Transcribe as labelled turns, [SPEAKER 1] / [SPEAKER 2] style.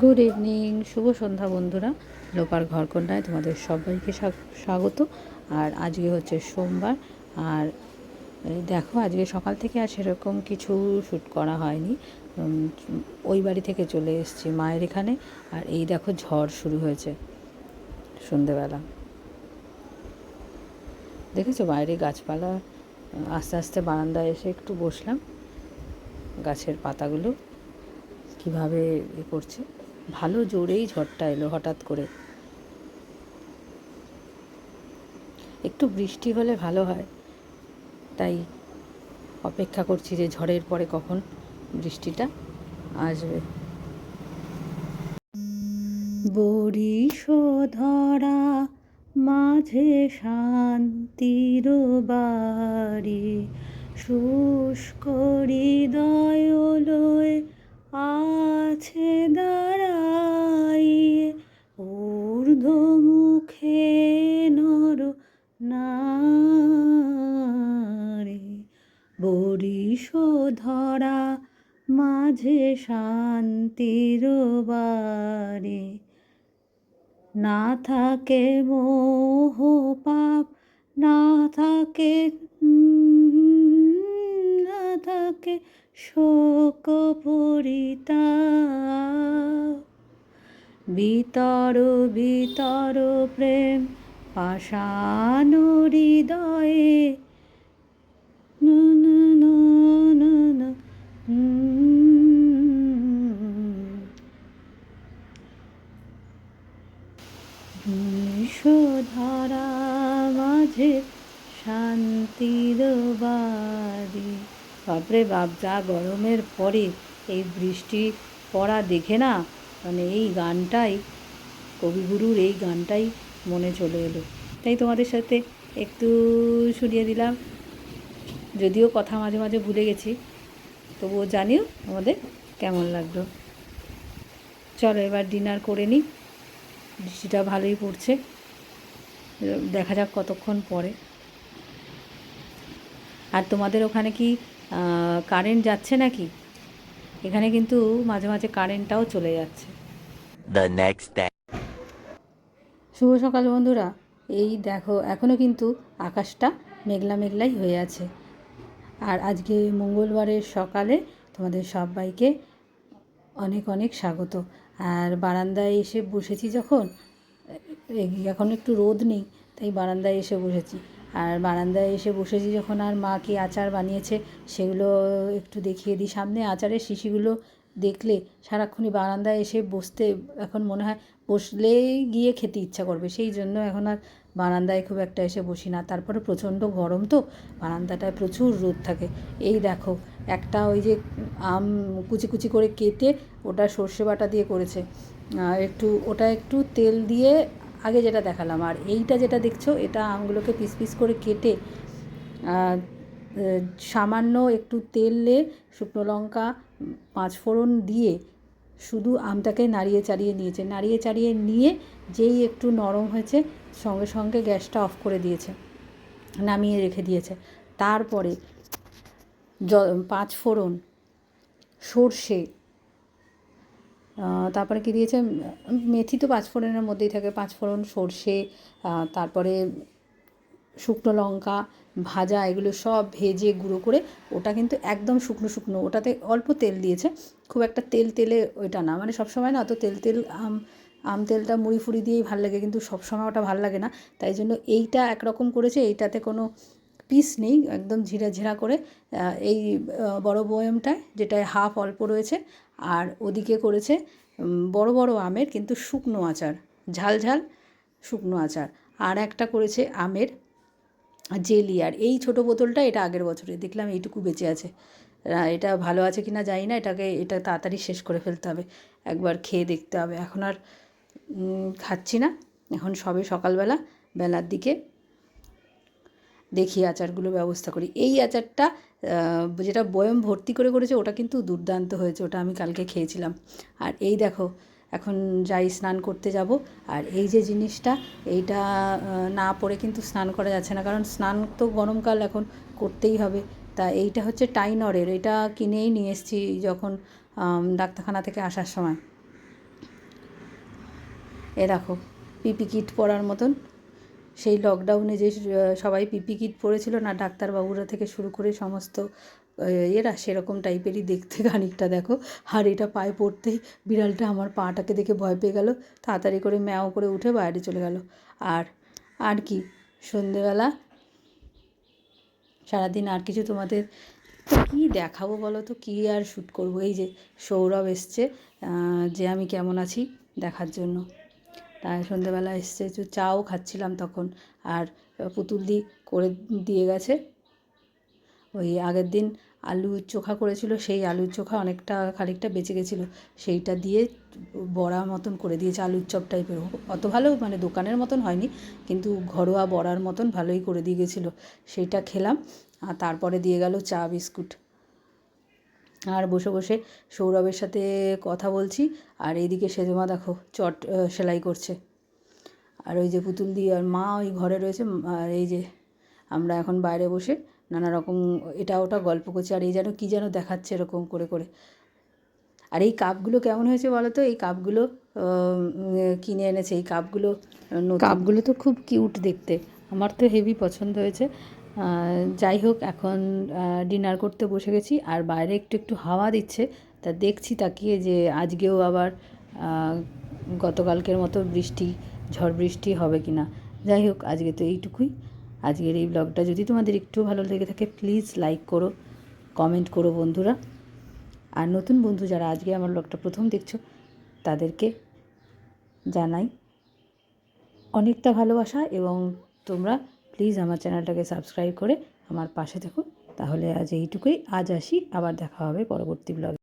[SPEAKER 1] Good evening শুভ সন্ধ্যা বন্ধুরা। লোপার ঘরকন্যায় তোমাদের সবাইকে স্বা- স্বাগত। আর আজকে হচ্ছে সোমবার। আর দেখো, আজকে সকাল থেকে আর সেরকম কিছু শ্যুট করা হয়নি। ওই বাড়ি থেকে চলে এসেছি মায়ের এখানে। আর এই দেখো ঝড় শুরু হয়েছে সন্ধেবেলা। দেখেছ? বাইরে গাছপালা, আস্তে আস্তে বারান্দায় এসে একটু বসলাম। গাছের পাতাগুলো কীভাবে এ করছে। ভালো জোরেই ঝড়টা এলো হঠাৎ করে। একটু বৃষ্টি হলে ভালো হয়। তাই অপেক্ষা করছি যে ঝড়ের পরে কখন বৃষ্টিটা আসবে। বরিশ ধরা মাঝে শান্তির বাড়ি শুষ্ক হৃদয় লয়ে আছে দাঁড়াইয়ে ঊর্ধ্ব মুখে নর নারী। বরিশ ধরা মাঝে শান্তির বাড়ি না থাকে মোহ পাপ, না থাকে থাকে শোক পরিতাপ বিতর বিতর প্রেম পাষাণ হৃদয়ে। নু নু নু নু নু, উম। ধরা মাঝে শান্তির বাড়ি। বাপরে বাপ, যা গরমের পরে এই বৃষ্টি পড়া দেখে না? মানে এই গানটাই, কবিগুরুর এই গানটাই মনে চলে এলো। তাই তোমাদের সাথে একটু শুনিয়ে দিলাম। যদিও কথা মাঝে মাঝে ভুলে গেছি, তবুও জানিও আমাদের কেমন লাগল। চলো এবার ডিনার করে নিই। বৃষ্টিটা ভালোই পড়ছে। দেখা যাক কতক্ষণ পরে। আর তোমাদের ওখানে কি কারেন্ট যাচ্ছে নাকি? এখানে কিন্তু মাঝে মাঝে কারেন্টটাও চলে যাচ্ছে. শুভ সকাল বন্ধুরা। এই দেখো এখনও কিন্তু আকাশটা মেঘলা মেঘলাই হয়ে আছে। আর আজকে মঙ্গলবারের সকালে তোমাদের সবাইকে অনেক অনেক স্বাগত। আর বারান্দায় এসে বসেছি যখন এখন একটু রোদ নেই তাই বারান্দায় এসে বসেছি। আর বারান্দায় এসে বসেছি যখন আর মা কি আচার বানিয়েছে সেগুলো একটু দেখিয়ে দিই। সামনে আচারের শিশিগুলো দেখলে সারাক্ষণই বারান্দায় এসে বসতে এখন মনে হয় বসলেই গিয়ে খেতে ইচ্ছা করবে। সেই জন্য এখন আর বারান্দায় খুব একটা এসে বসি না। তারপরে প্রচণ্ড গরম তো, বারান্দাটায় প্রচুর রোদ থাকে। এই দেখো, একটা ওই যে আম কুচি কুচি করে কেটে ওটা সর্ষে বাটা দিয়ে করেছে। একটু, ওটা একটু তেল দিয়ে আগে যেটা দেখালাম, আর এইটা যেটা দেখছ, এটা আমগুলোকে পিস পিস করে কেটে সামান্য একটু তেলে শুকনো লঙ্কা, পাঁচ ফোড়ন দিয়ে শুধু আমটাকে নাড়িয়ে চাড়িয়ে নিয়েছে। নাড়িয়ে চাড়িয়ে নিয়ে যেই একটু নরম হয়েছে, সঙ্গে সঙ্গে গ্যাসটা অফ করে দিয়েছে, নামিয়ে রেখে দিয়েছে। তারপরে জ, পাঁচ ফোড়ন সর্ষে তারপরে কী দিয়েছে? মেথি তো পাঁচফোড়নের মধ্যেই থাকে। পাঁচফোড়ন সর্ষে তারপরে শুকনো লঙ্কা, ভাজা, এগুলো সব ভেজে গুঁড়ো করে ওটা কিন্তু একদম শুকনো শুকনো, ওটাতে অল্প তেল দিয়েছে। খুব একটা তেল তেলে ওইটা না। মানে সবসময় না অত তেল তেল, আম আম তেলটা মুড়ি ফুড়ি দিয়েই ভালো লাগে, কিন্তু সবসময় ওটা ভালো লাগে না। তাই জন্য এইটা একরকম করেছে, এইটাতে কোনো পিস নেই, একদম ঝিরা ঝিরা করে এই বড় বয়মটায়, যেটায় হাফ অল্প রয়েছে, আর ওদিকে করেছে বড় বড় আমের, কিন্তু শুকনো আচার, ঝাল ঝাল শুকনো আচার, আর একটা করেছে আমের জেলি, আর এই ছোটো বোতলটা এটা আগের বছরে, দেখলাম এইটুকু বেঁচে আছে এটা ভালো আছে কি না জানি না, এটাকে, এটা তাড়াতাড়ি শেষ করে ফেলতে হবে, একবার খেয়ে দেখতে হবে, এখন আর খাচ্ছি না, এখন সবে সকালবেলা, বেলার দিকে দেখি আচারগুলো ব্যবস্থা করি। এই আচারটা যেটা বয়ম ভর্তি করে করেছে, ওটা কিন্তু দুর্দান্ত হয়েছে, ওটা আমি কালকে খেয়েছিলাম। আর এই দেখো, এখন যাই স্নান করতে যাব, আর এই যে জিনিসটা, এইটা না পরে কিন্তু স্নান করা যাচ্ছে না, কারণ স্নান তো গরমকাল এখন, করতেই হবে। তা এইটা হচ্ছে টাইনরের, এটা কিনেই নিয়ে এসেছি যখন ডাক্তারখানা থেকে আসার সময়। এ দেখো, পিপি কিট পরার মতন। সেই লকডাউনে যে সবাই পিপি কিট পরেছিল না, ডাক্তারবাবুরা থেকে শুরু করে সমস্ত এরা সেরকম টাইপেরই দেখতে খানিকটা দেখো। আর এটা পায়ে পড়তেই বিড়ালটা আমার পাটাকে দেখে ভয় পেয়ে গেল, তাড়াতাড়ি করে ম্যাও করে উঠে বাইরে চলে গেল। আর আর কি, সন্ধেবেলা সারাদিন আর কিছু তোমাদের কী দেখাবো বলো তো? কী আর শ্যুট করব? এই যে সৌরভ এসছে যে আমি কেমন আছি দেখার জন্য। তাই সন্ধ্যেবেলা এসছে, একটু চাও খাচ্ছিলাম তখন। আর পুতুল দি করে দিয়ে গেছে। ওই আগের দিন আলু চোখা করেছিল, সেই আলুর চোখা অনেকটা, খানিকটা বেঁচে গেছিল। সেইটা দিয়ে বড়া মতন করে দিয়েছে, আলুর চপ টাইপের। অত ভালো মানে দোকানের মতন হয়নি, কিন্তু ঘরোয়া বড়ার মতন ভালোই করে দিয়ে গেছিল। সেইটা খেলাম, আর তারপরে দিয়ে গেল চা, বিস্কুট। আর বসে বসে সৌরভের সাথে কথা বলছি, আর এইদিকে সেজমা দেখো চট সেলাই করছে। আর ওই যে পুতুল দিয়ে আর মা ওই ঘরে রয়েছে আর এই যে আমরা এখন বাইরে বসে নানা রকম এটা ওটা গল্প করছি, আর এই যেন কী যেন দেখাচ্ছে এরকম করে করে। আর এই কাপগুলো কেমন হয়েছে বলো তো? এই কাপগুলো কিনে এনেছে, এই কাপগুলো কাপগুলো তো খুব কিউট দেখতে, আমার তো হেভি পছন্দ হয়েছে। যাই হোক, এখন ডিনার করতে বসে গেছি, আর বাইরে একটু একটু হাওয়া দিচ্ছে। তা দেখছি, তাকিয়ে যে আজকেও আবার গতকালকের মতো বৃষ্টি, ঝড় বৃষ্টি হবে কি না যাই হোক, আজকে তো এইটুকুই। আজকের এই ব্লগটা যদি তোমাদের একটু ভালো লেগে থাকে প্লিজ লাইক করো কমেন্ট করো বন্ধুরা। আর নতুন বন্ধু যারা আজকে আমার ব্লগটা প্রথম দেখছ, তাদেরকে জানাই অনেকটা ভালোবাসা এবং তোমরা প্লিজ আমার চ্যানেলটাকে সাবস্ক্রাইব করে আমার পাশে থাকুন। তাহলে আজ এইটুকুই। আজ আসি, আবার দেখা হবে পরবর্তী ব্লগে